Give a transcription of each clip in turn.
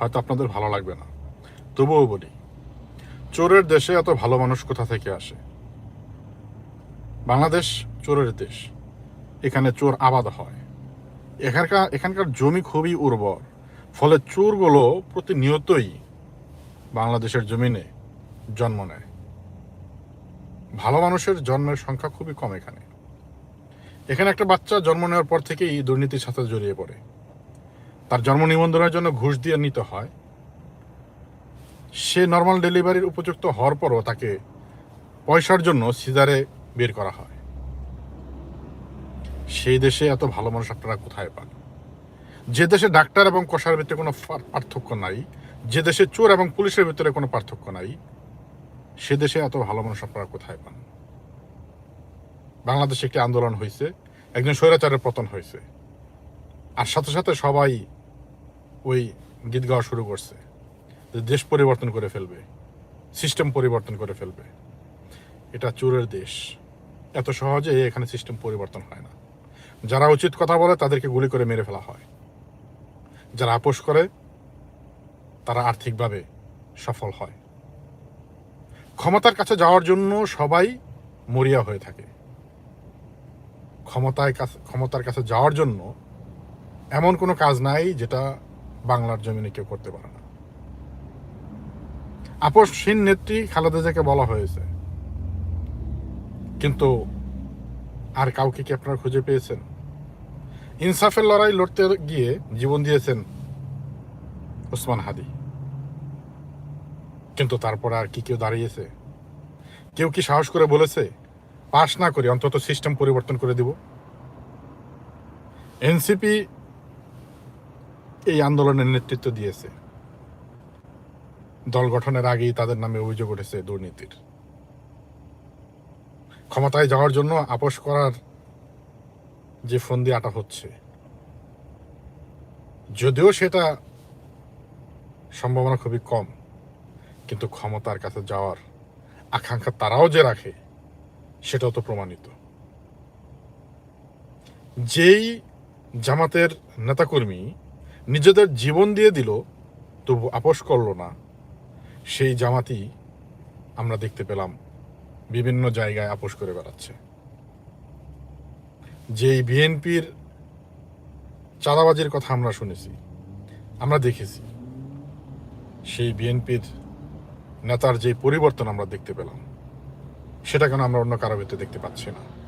হয়তো আপনাদের ভালো লাগবে না। তবুও বলি, চোরের দেশে এত ভালো মানুষ কোথা থেকে আসে? বাংলাদেশ চোরের দেশ। এখানে চোর আবাদ হয়। এখানকার এখানকার জমি খুবই উর্বর। ফলে চোরগুলো প্রতিনিয়তই বাংলাদেশের জমিনে জন্ম নেয়। ভালো মানুষের জন্মের সংখ্যা খুবই কম এখানে। এখানে একটা বাচ্চা জন্ম নেওয়ার পর থেকেই দুর্নীতির সাথে জড়িয়ে পড়ে। তার জন্ম নিবন্ধনের জন্য ঘুষ দিয়ে নিতে হয়। সে নর্মাল ডেলিভারির উপযুক্ত হওয়ার পরও তাকে পয়সার জন্য সিজারে বের করা হয়। সেই দেশে এত ভালো মানুষ আপনারা কোথায় পান? যে দেশে ডাক্তার এবং কষার ভিতরে কোনো পার্থক্য নাই, যে দেশে চোর এবং পুলিশের ভিতরে কোনো পার্থক্য নাই, সে দেশে এত ভালো মানুষ আপনারা কোথায় পান? বাংলাদেশে একটি আন্দোলন হয়েছে, একজন স্বৈরাচারের পতন হয়েছে। আর সাথে সাথে সবাই ওই গীত গাওয়া শুরু করছে। যে দেশ পরিবর্তন করে ফেলবে সিস্টেম পরিবর্তন করে ফেলবে। এটা চোরের দেশ। এত সহজে এখানে সিস্টেম পরিবর্তন হয় না। যারা উচিত কথা বলে, তাদেরকে গুলি করে মেরে ফেলা হয়। যারা আপোষ করে, তারা আর্থিকভাবে সফল হয়। ক্ষমতার কাছে যাওয়ার জন্য সবাই মরিয়া হয়ে থাকে। ক্ষমতায় ক্ষমতার কাছে যাওয়ার জন্য এমন কোনো কাজ নাই যেটা বাংলার জমিনে কেউ করতে পারে না। আপসহীন নেত্রী খালেদা জিয়াকে বলা হয়েছে। কিন্তু আর কাউকে কি আপনারা খুঁজে পেয়েছেন? ইনসাফের লড়াই লড়তে গিয়ে জীবন দিয়েছেন ওসমান হাদি। কিন্তু তারপরে আর কি কেউ দাঁড়িয়েছে? কেউ কি সাহস করে বলেছে পাশ না করি অন্তত সিস্টেম পরিবর্তন করে দিব এনসিপি এই আন্দোলনের নেতৃত্ব দিয়েছে। দল গঠনের আগেই তাদের নামে অভিযোগ উঠেছে দুর্নীতির। ক্ষমতায় যাওয়ার জন্য আপোষ করার যে ফন্দি আটা হচ্ছে, যদিও সেটা সম্ভাবনা খুবই কম, কিন্তু ক্ষমতার কাছে যাওয়ার আকাঙ্ক্ষা তারাও যে রাখে, সেটাও তো প্রমাণিত। যেই জামাতের নেতাকর্মী নিজেদের জীবন দিয়ে দিল, তবু আপোষ করল না। সেই জামাতি আমরা দেখতে পেলাম, বিভিন্ন জায়গায় আপোষ করে বেড়াচ্ছে। যেই বিএনপির চাঁদাবাজির কথা আমরা শুনেছি, আমরা দেখেছি, সেই বিএনপির নেতার যে পরিবর্তন আমরা দেখতে পেলাম, সেটা কেন আমরা অন্য কারও ভিতরে দেখতে পাচ্ছি না?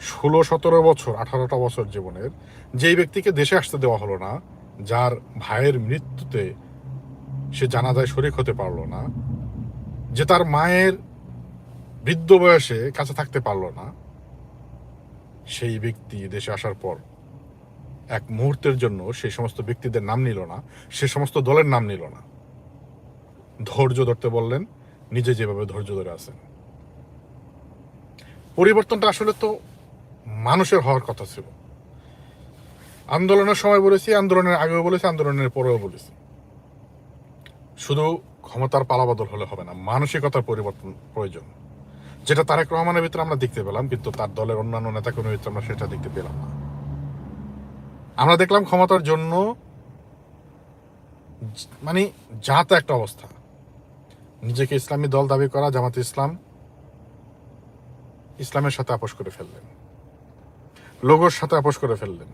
ষোলো, সতেরো বছর, আঠারোটা বছর জীবনের, যেই ব্যক্তিকে দেশে আসতে দেওয়া হলো না, যার ভাইয়ের মৃত্যুতে সে জানাজায় শরিক হতে পারল না, যে তার মায়ের বৃদ্ধ বয়সে কাছে থাকতে পারল না, সেই ব্যক্তি দেশে আসার পর এক মুহূর্তের জন্য সেই সমস্ত ব্যক্তিদের নাম নিল না, সে সমস্ত দলের নাম নিল না। ধৈর্য ধরতে বললেন, নিজে যেভাবে ধৈর্য ধরে আছেন। পরিবর্তনটা আসলে তো মানুষের হওয়ার কথা ছিল। আন্দোলনের সময় বলেছি, আন্দোলনের আগেও বলেছি, আন্দোলনের পরেও বলেছি। শুধু ক্ষমতার পালাবদল হলে হবে না, মানসিকতার পরিবর্তন প্রয়োজন। যেটা তারেক রহমানের ভিতরে আমরা দেখতে পেলাম, কিন্তু তার দলের অন্যান্য নেতাকর্মীর ভিতরে আমরা সেটা দেখতে পেলাম না। আমরা দেখলাম ক্ষমতার জন্য মানে যা তা একটা অবস্থা। নিজেকে ইসলামী দল দাবি করা, জামাত ইসলাম, ইসলামের সাথে আপোষ করে ফেললেন। লোগোর সাথে আপোষ করে ফেললেন।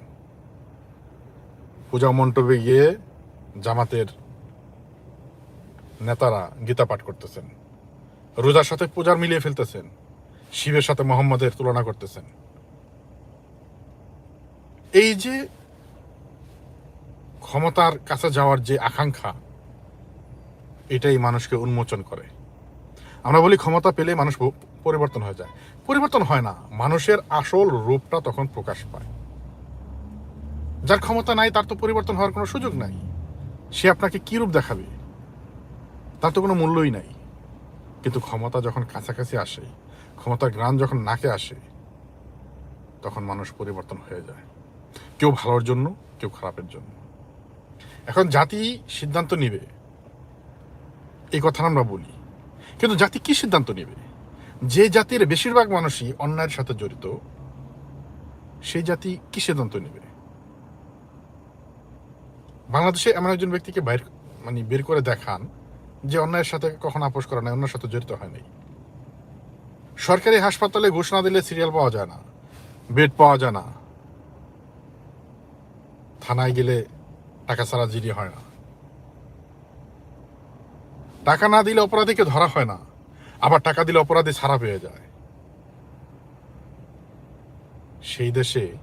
পূজা মণ্ডপে গিয়ে জামাতের নেতারা গীতা পাঠ করতেছেন। রোজার সাথে পূজার মিলিয়ে ফেলতেছেন। শিবের সাথে মোহাম্মদের তুলনা করতেছেন। এই যে ক্ষমতার কাছে যাওয়ার যে আকাঙ্ক্ষা, এটাই মানুষকে উন্মোচন করে। আমরা বলি ক্ষমতা পেলে মানুষ পরিবর্তন হয়ে যায়। পরিবর্তন হয় না। মানুষের আসল রূপটা তখন প্রকাশ পায়। যার ক্ষমতা নাই, তার তো পরিবর্তন হওয়ার কোনো সুযোগ নাই। সে আপনাকে কি রূপ দেখাবে? তার তো কোনো মূল্যই নাই। কিন্তু ক্ষমতা যখন কাছাকাছি আসে, ক্ষমতার গ্রান যখন নাকে আসে, তখন মানুষ পরিবর্তন হয়ে যায়। কেউ ভালোর জন্য, কেউ খারাপের জন্য। এখন জাতি সিদ্ধান্ত নিবে। এই কথা আমরা বলি। কিন্তু জাতি কি সিদ্ধান্ত নেবে? যে জাতির বেশিরভাগ মানুষই অন্যায়ের সাথে জড়িত, সেই জাতি কি সিদ্ধান্ত নেবে? বাংলাদেশে এমন একজন ব্যক্তিকে বাইর মানে বের করে দেখান যে অন্যায়ের সাথে কখনো আপোষ করে নাই, অন্যের সাথে জড়িত হয় নাই। সরকারি হাসপাতালে ঘোষণা দিলে সিরিয়াল পাওয়া যায় না, বেড পাওয়া যায় না, থানায় গেলে টাকা ছাড়া জিডি হয় না। টাকা না দিলে অপরাধীকে ধরা হয় না। আবার টাকা দিলে অপরাধী ছাড়া পেয়ে যায়। সেই দেশে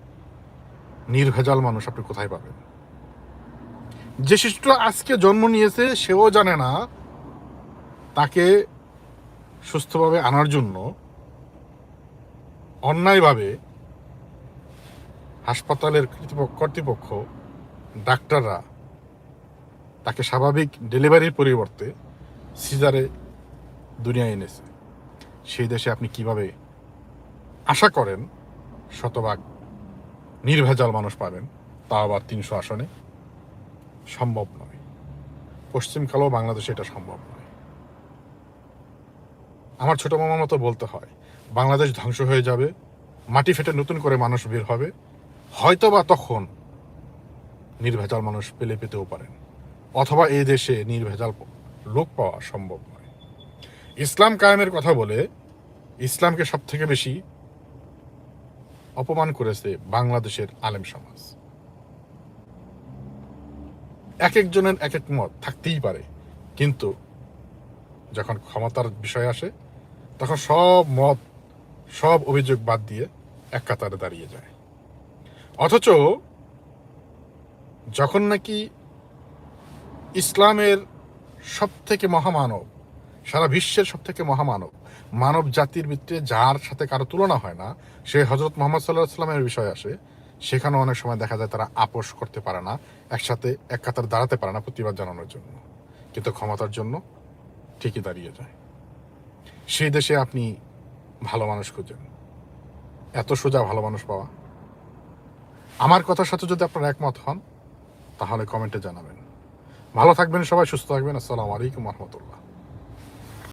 নির্ভেজাল মানুষ আপনি কোথায় পাবেন? যে শিশুটা আজকে জন্ম নিয়েছে, সেও জানে না তাকে সুস্থভাবে আনার জন্য অন্যায়ভাবে হাসপাতালের কর্তৃপক্ষ- কর্তৃপক্ষ, ডাক্তাররা তাকে স্বাভাবিক ডেলিভারির পরিবর্তে সিজারে দুনিয়ায় এনেছে। সেই দেশে আপনি কীভাবে আশা করেন শতভাগ নির্ভেজাল মানুষ পাবেন, তা আবার তিনশো আসনে? সম্ভব নয়। পশ্চিমকালেও বাংলাদেশে এটা সম্ভব নয়। আমার ছোট মামার মতো বলতে হয়, বাংলাদেশ ধ্বংস হয়ে যাবে, মাটি ফেটে নতুন করে মানুষ বের হবে হয়তো বা তখন নির্ভেজাল মানুষ পেলে পেতেও পারেন, অথবা এই দেশে নির্ভেজাল লোক পাওয়া সম্ভব ইসলাম কায়েমের কথা বলে ইসলামকে সব থেকে বেশি অপমান করেছে বাংলাদেশের আলেম সমাজ। এক একজনের এক এক মত থাকতেই পারে, কিন্তু যখন ক্ষমতার বিষয় আসে, তখন সব মত, সব অভিযোগ বাদ দিয়ে এক কাতারে দাঁড়িয়ে যায়। অথচ যখন নাকি ইসলামের সব থেকে মহামানব সারা বিশ্বের সব থেকে মহামানব। মানব জাতির ভিত্তিতে যার সাথে কারও তুলনা হয় না, সে হজরত মোহাম্মদ সাল্লাহ সাল্লামের বিষয় আসে সেখানে অনেক সময় দেখা যায় তারা আপোষ করতে পারে না, একসাথে এক কাতার দাঁড়াতে পারে না প্রতিবাদ জানানোর জন্য। কিন্তু ক্ষমতার জন্য ঠিকই দাঁড়িয়ে যায়। সেই দেশে আপনি ভালো মানুষ খুঁজেন। এত সোজা ভালো মানুষ পাওয়া। আমার কথার সাথে যদি আপনারা একমত হন, তাহলে কমেন্টে জানাবেন। ভালো থাকবেন সবাই, সুস্থ থাকবেন। আসসালামু আলাইকুম রহমতুল্লাহ।